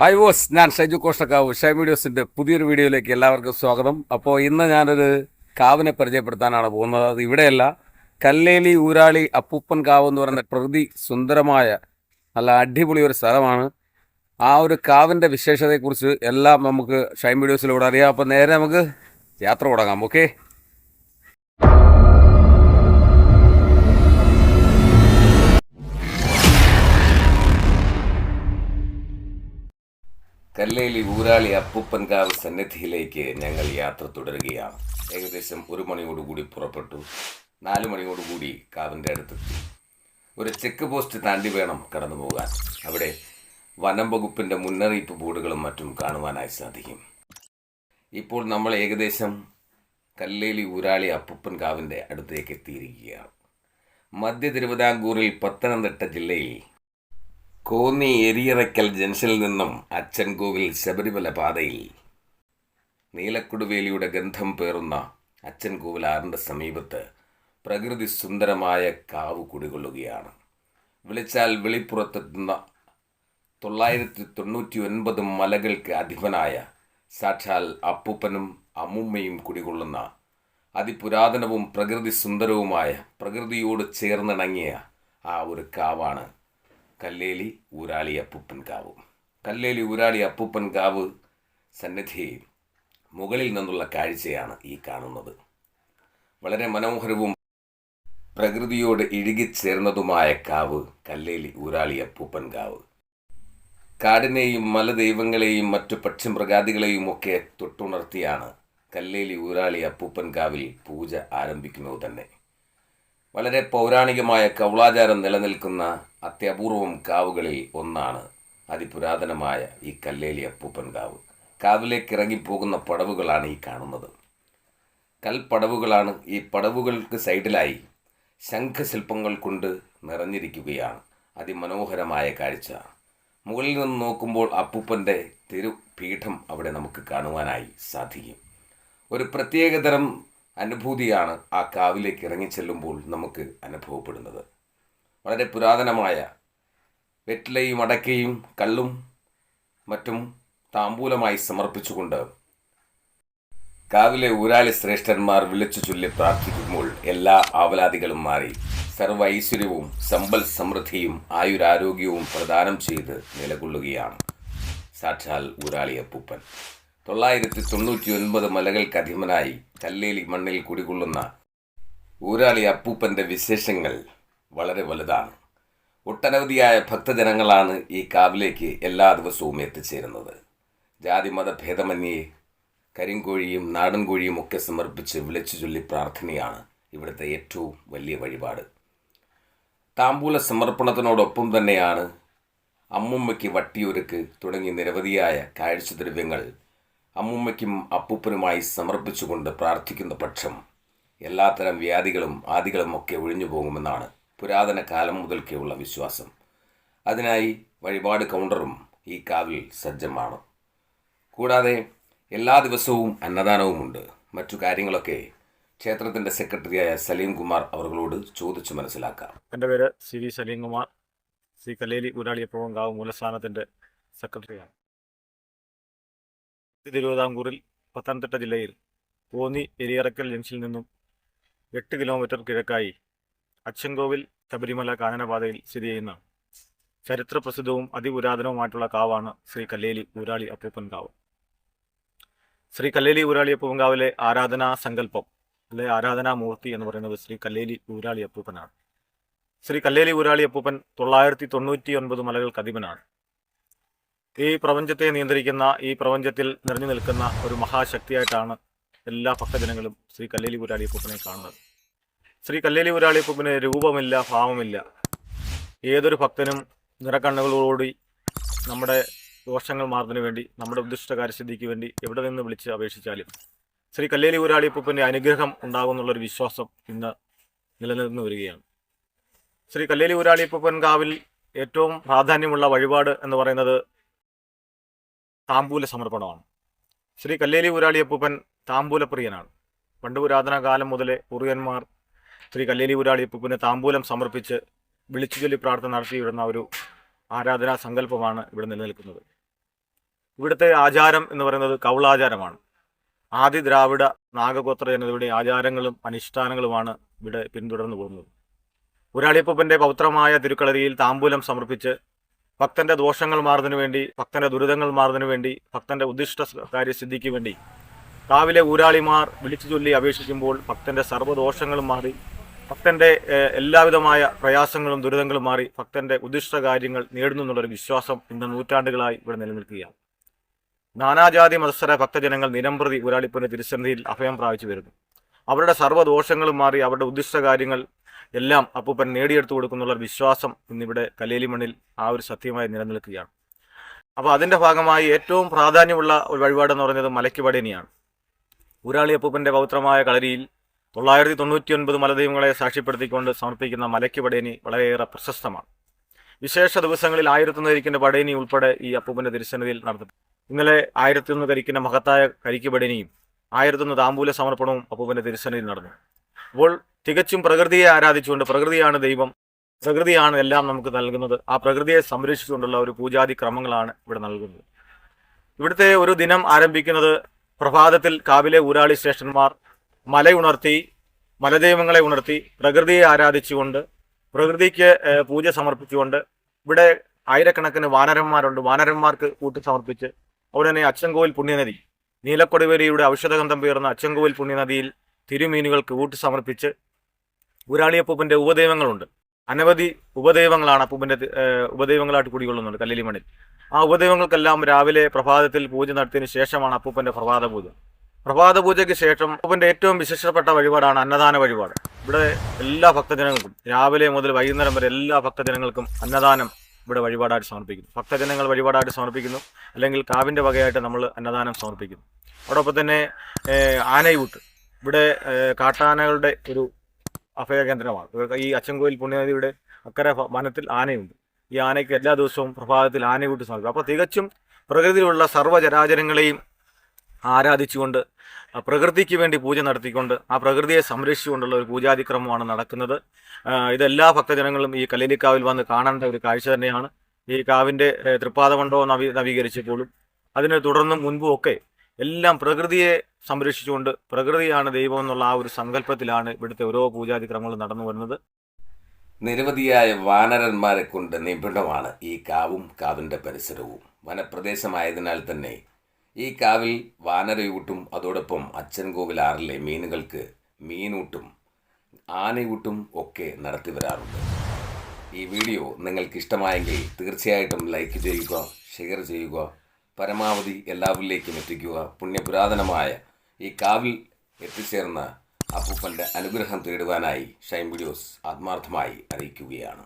Hi was ഞാൻ Shaiju കോഷ്ടക്കാവ്. Shy വീഡിയോസിന്റെ പുതിയൊരു വീഡിയോയിലേക്ക് എല്ലാവർക്കും സ്വാഗതം. അപ്പോൾ ഇന്ന് ഞാനൊരു കാവിനെ പരിചയപ്പെടുത്താനാണ് പോകുന്നത്. അത് ഇവിടെയല്ല. കല്ലേലി ഊരാളി അപ്പൂപ്പൻ കാവ് എന്ന് പറയുന്ന പ്രകൃതി സുന്ദരമായ നല്ല അടിപൊളി ഒരു സ്ഥലമാണ്. ആ ഒരു കാവിന്റെ വിശേഷതയെക്കുറിച്ച് എല്ലാം നമുക്ക് ഷൈ വീഡിയോസിലൂടെ അറിയാം. അപ്പോൾ നേരെ നമുക്ക് യാത്ര തുടങ്ങാം. ഓക്കെ കല്ലേലി ഊരാളി അപ്പൂപ്പൻകാവ് സന്നിധിയിലേക്ക് ഞങ്ങൾ യാത്ര തുടരുകയാണ്. ഏകദേശം ഒരു മണിയോടുകൂടി പുറപ്പെട്ടു. നാല് മണിയോടുകൂടി കാവിന്റെ അടുത്തെത്തി. ഒരു ചെക്ക് പോസ്റ്റ് താണ്ടി വേണം കടന്നു പോകാൻ. അവിടെ വനം വകുപ്പിന്റെ മുന്നറിയിപ്പ് ബോർഡുകളും മറ്റും കാണുവാനായി സാധിക്കും. ഇപ്പോൾ നമ്മൾ ഏകദേശം കല്ലേലി ഊരാളി അപ്പൂപ്പൻ കാവിന്റെ അടുത്തേക്ക് എത്തിയിരിക്കുകയാണ്. മധ്യ തിരുവിതാംകൂറിൽ പത്തനംതിട്ട ജില്ലയിൽ കോന്നി എരിയറയ്ക്കൽ ജംഗ്ഷനിൽ നിന്നും അച്ചൻകോവിൽ ശബരിമല പാതയിൽ നീലക്കുടുവേലിയുടെ ഗന്ധം പേറുന്ന അച്ചൻകോവിൽ ആറിന്റെ സമീപത്ത് പ്രകൃതി സുന്ദരമായ കാവ് കുടികൊള്ളുകയാണ്. വിളിച്ചാൽ വെളിപ്പുറത്തെത്തുന്ന തൊള്ളായിരത്തി തൊണ്ണൂറ്റി ഒൻപത് മലകൾക്ക് അധിപനായ സാക്ഷാൽ അപ്പൂപ്പനും അമ്മുമ്മയും കുടികൊള്ളുന്ന അതിപുരാതനവും പ്രകൃതി സുന്ദരവുമായ പ്രകൃതിയോട് ചേർന്നിണങ്ങിയ ആ ഒരു കാവാണ് കല്ലേലി ഊരാളി അപ്പൂപ്പൻ കാവ് കല്ലേലി ഊരാളി അപ്പൂപ്പൻ കാവ് സന്നിധി മുകളിൽ നിന്നുള്ള കാഴ്ചയാണ് ഈ കാണുന്നത്. വളരെ മനോഹരവും പ്രകൃതിയോട് ഇഴുകിച്ചേർന്നതുമായ കാവ് കല്ലേലി ഊരാളി അപ്പൂപ്പൻ കാവ് കാടിനെയും മലദൈവങ്ങളെയും മറ്റു പക്ഷിമൃഗാദികളെയും ഒക്കെ തൊട്ടുണർത്തിയാണ് കല്ലേലി ഊരാളി അപ്പൂപ്പൻ കാവിൽ പൂജ ആരംഭിക്കുന്നത് തന്നെ. വളരെ പൗരാണികമായ കൗളാചാരം നിലനിൽക്കുന്ന അത്യപൂർവം കാവുകളിൽ ഒന്നാണ് അതിപുരാതനമായ ഈ കല്ലേലി അപ്പൂപ്പൻ കാവ്. കാവിലേക്ക് ഇറങ്ങിപ്പോകുന്ന പടവുകളാണ് ഈ കാണുന്നത്. കൽപ്പടവുകളാണ് ഈ പടവുകൾക്ക് സൈഡിലായി ശംഖശില്പങ്ങൾ കൊണ്ട് നിറഞ്ഞിരിക്കുകയാണ്. അതിമനോഹരമായ കാഴ്ച. മുകളിൽ നിന്ന് നോക്കുമ്പോൾ അപ്പൂപ്പന്റെ തിരുപീഠം അവിടെ നമുക്ക് കാണുവാനായി സാധിക്കും. ഒരു പ്രത്യേകതരം അനുഭൂതിയാണ് ആ കാവിലേക്ക് ഇറങ്ങിച്ചെല്ലുമ്പോൾ നമുക്ക് അനുഭവപ്പെടുന്നത്. വളരെ പുരാതനമായ വെറ്റിലയും അടക്കയും കള്ളും മറ്റും താമ്പൂലമായി സമർപ്പിച്ചുകൊണ്ട് കാവിലെ ഊരാളി ശ്രേഷ്ഠന്മാർ വിളിച്ചു ചൊല്ലി പ്രാർത്ഥിക്കുമ്പോൾ എല്ലാ ആവലാദികളും മാറി സർവ ഐശ്വര്യവും സമ്പൽ സമൃദ്ധിയും ആയുരാരോഗ്യവും പ്രദാനം ചെയ്ത് നിലകൊള്ളുകയാണ്. സാക്ഷാൽ ഊരാളി അപ്പൂപ്പൻ. തൊള്ളായിരത്തി തൊണ്ണൂറ്റി ഒൻപത് മലകൾക്ക് അധിപനായി കല്ലേലി മണ്ണിൽ കുടികൊള്ളുന്ന ഊരാളി അപ്പൂപ്പന്റെ വിശേഷങ്ങൾ വളരെ വലുതാണ്. ഒട്ടനവധിയായ ഭക്തജനങ്ങളാണ് ഈ കാവിലേക്ക് എല്ലാ ദിവസവും എത്തിച്ചേരുന്നത്. ജാതി മത ഭേദമന്യേ കരിങ്കോഴിയും നാടൻ കോഴിയും ഒക്കെ സമർപ്പിച്ച് വിളിച്ചു ചൊല്ലി പ്രാർത്ഥനയാണ് ഇവിടുത്തെ ഏറ്റവും വലിയ വഴിപാട്. താമ്പൂല സമർപ്പണത്തിനോടൊപ്പം തന്നെയാണ് അമ്മുമ്മയ്ക്ക് വട്ടിയൊരുക്ക് തുടങ്ങി നിരവധിയായ കാഴ്ചദ്രവ്യങ്ങൾ അമ്മുമ്മയ്ക്കും അപ്പൂപ്പനുമായി സമർപ്പിച്ചുകൊണ്ട് പ്രാർത്ഥിക്കുന്ന പക്ഷം എല്ലാത്തരം വ്യാധികളും ആദികളും ഒക്കെ ഒഴിഞ്ഞു പോകുമെന്നാണ് പുരാതന കാലം മുതൽക്കേയുള്ള വിശ്വാസം. അതിനായി വഴിപാട് കൗണ്ടറും ഈ കാവിൽ സജ്ജമാണ്. കൂടാതെ എല്ലാ ദിവസവും അന്നദാനവുമുണ്ട്. മറ്റു കാര്യങ്ങളൊക്കെ ക്ഷേത്രത്തിന്റെ സെക്രട്ടറിയായ സലീം കുമാർ അവരോട് ചോദിച്ചു മനസ്സിലാക്കാം. എന്റെ പേര് സി വി സലീം കുമാർ ശ്രീ കല്ലേലി ഊരാളിയപ്പുറം കാവ് മൂലസ്ഥാനത്തിന്റെ സെക്രട്ടറിയാണ്. തിരുവിതാംകൂറിൽ പത്തനംതിട്ട ജില്ലയിൽ കോന്നി എരിയറക്കൽ ജംഗ്ഷനിൽ നിന്നും എട്ട് കിലോമീറ്റർ കിഴക്കായി അച്ചൻകോവിൽ ശബരിമല കാനനപാതയിൽ സ്ഥിതി ചെയ്യുന്ന ചരിത്രപ്രസിദ്ധവും അതിപുരാതനവുമായിട്ടുള്ള കാവാണ് ശ്രീ കല്ലേലി ഊരാളി അപ്പൂപ്പൻ കാവ്. ശ്രീ കല്ലേലി ഊരാളി അപ്പൂപ്പൻ കാവിലെ ആരാധനാ സങ്കല്പം അല്ലെ ആരാധനാമൂർത്തി എന്ന് പറയുന്നത് ശ്രീ കല്ലേലി ഊരാളി അപ്പൂപ്പനാണ്. ശ്രീ കല്ലേലി ഊരാളി അപ്പൂപ്പൻ തൊള്ളായിരത്തി തൊണ്ണൂറ്റി ഒൻപത് മലകൾക്ക് അധിപനാണ്. ഈ പ്രപഞ്ചത്തെ നിയന്ത്രിക്കുന്ന ഈ പ്രപഞ്ചത്തിൽ നിറഞ്ഞു നിൽക്കുന്ന ഒരു മഹാശക്തിയായിട്ടാണ് എല്ലാ ഭക്തജനങ്ങളും ശ്രീ കല്ലേലി ഊരാളി അപ്പൂപ്പനെ കാണുന്നത്. ശ്രീ കല്ലേലി ഊരാളി അപ്പൂപ്പന് രൂപമില്ല ഭാവമില്ല. ഏതൊരു ഭക്തനും നിറക്കണ്ണുകളോടി നമ്മുടെ ദോഷങ്ങൾ മാറുന്നതിന് വേണ്ടി നമ്മുടെ ഉദ്ദിഷ്ട കാര്യസിദ്ധിക്ക് വേണ്ടി എവിടെ നിന്ന് വിളിച്ച് അപേക്ഷിച്ചാലും ശ്രീ കല്ലേലി ഊരാളി അപ്പൂപ്പന്റെ അനുഗ്രഹം ഉണ്ടാകുമെന്നുള്ളൊരു വിശ്വാസം ഇന്ന് നിലനിന്ന് വരികയാണ്. ശ്രീ കല്ലേലി ഊരാളി അപ്പൂപ്പൻ കാവിൽ ഏറ്റവും പ്രാധാന്യമുള്ള വഴിപാട് എന്ന് പറയുന്നത് താമ്പൂല സമർപ്പണമാണ്. ശ്രീ കല്ലേലി ഊരാളിയപ്പൂപ്പൻ താമ്പൂലപ്രിയനാണ് പണ്ട് പുരാതന കാലം മുതലേ കുറിയന്മാർ ശ്രീ കല്ലേലി ഊരാളി അപ്പൂപ്പന് താമ്പൂലം സമർപ്പിച്ച് വിളിച്ചു ചൊല്ലി പ്രാർത്ഥന നടത്തിയിരുന്ന ഒരു ആരാധനാ സങ്കല്പമാണ് ഇവിടെ നിലനിൽക്കുന്നത്. ഇവിടുത്തെ ആചാരം എന്ന് പറയുന്നത് കൗളാചാരമാണ്. ആദി ദ്രാവിഡ നാഗഗോത്ര ജനതയുടെ ആചാരങ്ങളും അനുഷ്ഠാനങ്ങളുമാണ് ഇവിടെ പിന്തുടർന്നു പോകുന്നത്. ഊരാളിയപ്പന്റെ പൗത്രമായ തിരുക്കളരിയിൽ താമ്പൂലം സമർപ്പിച്ച് ഭക്തന്റെ ദോഷങ്ങൾ മാറുന്നതിന് വേണ്ടി ഭക്തന്റെ ദുരിതങ്ങൾ മാറുന്നതിന് വേണ്ടി ഭക്തന്റെ ഉദ്ദിഷ്ട കാര്യസിദ്ധിക്ക് വേണ്ടി. കാവിലെ ഊരാളിമാർ വിളിച്ചു ചൊല്ലി അപേക്ഷിക്കുമ്പോൾ ഭക്തന്റെ സർവദോഷങ്ങളും മാറി ഭക്തന്റെ എല്ലാവിധമായ പ്രയാസങ്ങളും ദുരിതങ്ങളും മാറി ഭക്തന്റെ ഉദ്ദിഷ്ട കാര്യങ്ങൾ നേടുന്നു എന്നുള്ളൊരു വിശ്വാസം ഇന്ന് നൂറ്റാണ്ടുകളായി ഇവിടെ നിലനിൽക്കുകയാണ്. നാനാജാതി മത്സര ഭക്തജനങ്ങൾ നിരമ്പ്രതി ഊരാളിപ്പന്റെ തിരുസന്ധിയിൽ അഭയം പ്രാപിച്ചു വരുന്നു. അവരുടെ സർവദോഷങ്ങളും മാറി അവരുടെ ഉദ്ദിഷ്ട കാര്യങ്ങൾ എല്ലാം അപ്പൂപ്പൻ നേടിയെടുത്തു കൊടുക്കുന്നുള്ള വിശ്വാസം ഇന്നിവിടെ കലേലി മണ്ണിൽ ആ ഒരു സത്യമായി നിലനിൽക്കുകയാണ്. അപ്പോൾ അതിന്റെ ഭാഗമായി ഏറ്റവും പ്രാധാന്യമുള്ള ഒരു വഴിപാടെന്ന് പറയുന്നത് മലയ്ക്ക് പടേനിയാണ് ഊരാളി അപ്പൂപ്പന്റെ പൗത്രമായ കളരിയിൽ തൊള്ളായിരത്തി തൊണ്ണൂറ്റി ഒൻപത് മലദൈവങ്ങളെ സാക്ഷ്യപ്പെടുത്തിക്കൊണ്ട് സമർപ്പിക്കുന്ന മലയ്ക്ക് പടേനി വളരെയേറെ പ്രശസ്തമാണ്. വിശേഷ ദിവസങ്ങളിൽ ആയിരത്തൊന്ന് കരിക്കിന്റെ പടേനി ഉൾപ്പെടെ ഈ അപ്പൂപ്പന്റെ തിരുസന്നിധിയിൽ നടത്തും ഇന്നലെ ആയിരത്തി ഒന്ന് കരിക്കിന്റെ മഹത്തായ കരിക്ക് പടേനിയും ആയിരത്തൊന്ന് താമ്പൂല സമർപ്പണവും അപ്പൂപ്പന്റെ തിരുസന്നിധിയിൽ നടന്നു. അപ്പോൾ തികച്ചും പ്രകൃതിയെ ആരാധിച്ചുകൊണ്ട് പ്രകൃതിയാണ് ദൈവം. പ്രകൃതിയാണ് എല്ലാം നമുക്ക് നൽകുന്നത്. ആ പ്രകൃതിയെ സംരക്ഷിച്ചുകൊണ്ടുള്ള ഒരു പൂജാതി ക്രമങ്ങളാണ് ഇവിടെ നൽകുന്നത്. ഇവിടുത്തെ ഒരു ദിനം ആരംഭിക്കുന്നത് പ്രഭാതത്തിൽ കാവിലെ ഊരാളി ശ്രേഷ്ഠന്മാർ മലയുണർത്തി മലദൈവങ്ങളെ ഉണർത്തി പ്രകൃതിയെ ആരാധിച്ചുകൊണ്ട് പ്രകൃതിക്ക് പൂജ സമർപ്പിച്ചുകൊണ്ട് ഇവിടെ ആയിരക്കണക്കിന് വാനരന്മാരുണ്ട്. വാനരന്മാർക്ക് കൂട്ടി സമർപ്പിച്ച് അവിടെ തന്നെ അച്ചൻകോവിൽ പുണ്യനദി നീലക്കൊടിവേലിയുടെ ഔഷധഗന്ധം പേർന്ന അച്ചൻകോവിൽ പുണ്യനദിയിൽ തിരുമീനുകൾക്ക് ഊട്ടി സമർപ്പിച്ച് ഊരാളിയപ്പൂപ്പന്റെ ഉപദൈവങ്ങളുണ്ട്. അനവധി ഉപദൈവങ്ങളാണ് അപ്പൂപ്പന്റെ ഉപദൈവങ്ങളായിട്ട് കുടികൊള്ളുന്നുണ്ട് കല്ലിലി മണ്ണിൽ ആ ഉപദൈവങ്ങൾക്കെല്ലാം രാവിലെ പ്രഭാതത്തിൽ പൂജ നടത്തിയതിനു ശേഷമാണ് അപ്പൂപ്പന്റെ പ്രഭാത പൂജ പ്രഭാത പൂജയ്ക്ക് ശേഷം അപ്പൂപ്പന്റെ ഏറ്റവും വിശേഷപ്പെട്ട വഴിപാടാണ് അന്നദാന വഴിപാട്. ഇവിടെ എല്ലാ ഭക്തജനങ്ങൾക്കും രാവിലെ മുതൽ വൈകുന്നേരം വരെ എല്ലാ ഭക്തജനങ്ങൾക്കും അന്നദാനം ഇവിടെ വഴിപാടായിട്ട് സമർപ്പിക്കുന്നു. ഭക്തജനങ്ങൾ വഴിപാടായിട്ട് സമർപ്പിക്കുന്നു. അല്ലെങ്കിൽ കാവിന്റെ വകയായിട്ട് നമ്മൾ അന്നദാനം സമർപ്പിക്കുന്നു. അതോടൊപ്പം തന്നെ ആനയൂട്ട്. ഇവിടെ കാട്ടാനകളുടെ ഒരു അഭയകേന്ദ്രമാണ് കേന്ദ്രമാണ്. ഈ അച്ചൻകോയിൽ പുണ്യനദിയുടെ അക്കരെ വനത്തിൽ ആനയുണ്ട്. ഈ ആനയ്ക്ക് എല്ലാ ദിവസവും പ്രഭാതത്തിൽ ആനയൂട്ട് സമർപ്പിക്കും. അപ്പോൾ തികച്ചും പ്രകൃതിയിലുള്ള സർവചരാചരങ്ങളെയും ആരാധിച്ചുകൊണ്ട് പ്രകൃതിക്ക് വേണ്ടി പൂജ നടത്തിക്കൊണ്ട് ആ പ്രകൃതിയെ സംരക്ഷിച്ചുകൊണ്ടുള്ള ഒരു പൂജാതിക്രമമാണ് നടക്കുന്നത്. ഇതെല്ലാ ഭക്തജനങ്ങളും ഈ കല്ലേലിക്കാവിൽ വന്ന് കാണേണ്ട ഒരു കാഴ്ച തന്നെയാണ്. ഈ കാവിന്റെ തൃപ്പാദമണ്ഡപം നവീ നവീകരിച്ചപ്പോഴും അതിനെ തുടർന്നും മുൻപും ഒക്കെ എല്ലാം പ്രകൃതിയെ സംരക്ഷിച്ചുകൊണ്ട് പ്രകൃതിയാണ് ദൈവം എന്നുള്ള ആ ഒരു സങ്കല്പത്തിലാണ് ഇവിടുത്തെ ഓരോ പൂജാതിക്രമങ്ങളും നടന്നു വരുന്നത്. നിരവധിയായ വാനരന്മാരെ കൊണ്ട് നിബിഡമാണ് ഈ കാവും കാവിന്റെ പരിസരവും. വനപ്രദേശമായതിനാൽ തന്നെ ഈ കാവിൽ വാനരയൂട്ടും അതോടൊപ്പം അച്ഛൻകോവിൽ ആറിലെ മീനുകൾക്ക് മീനൂട്ടും ആനയൂട്ടും ഒക്കെ നടത്തി വരാറുണ്ട്. ഈ വീഡിയോ നിങ്ങൾക്ക് ഇഷ്ടമായെങ്കിൽ തീർച്ചയായിട്ടും ലൈക്ക് ചെയ്യുക ഷെയർ ചെയ്യുക പരമാവധി എല്ലാവരിലേക്കും എത്തിക്കുക. പുണ്യപുരാതനമായ ഈ കാവിൽ എത്തിച്ചേർന്ന അപ്പൂപ്പന്റെ അനുഗ്രഹം തേടുവാനായി ഷൈൻ വീഡിയോസ് ആത്മാർത്ഥമായി അറിയിക്കുകയാണ്.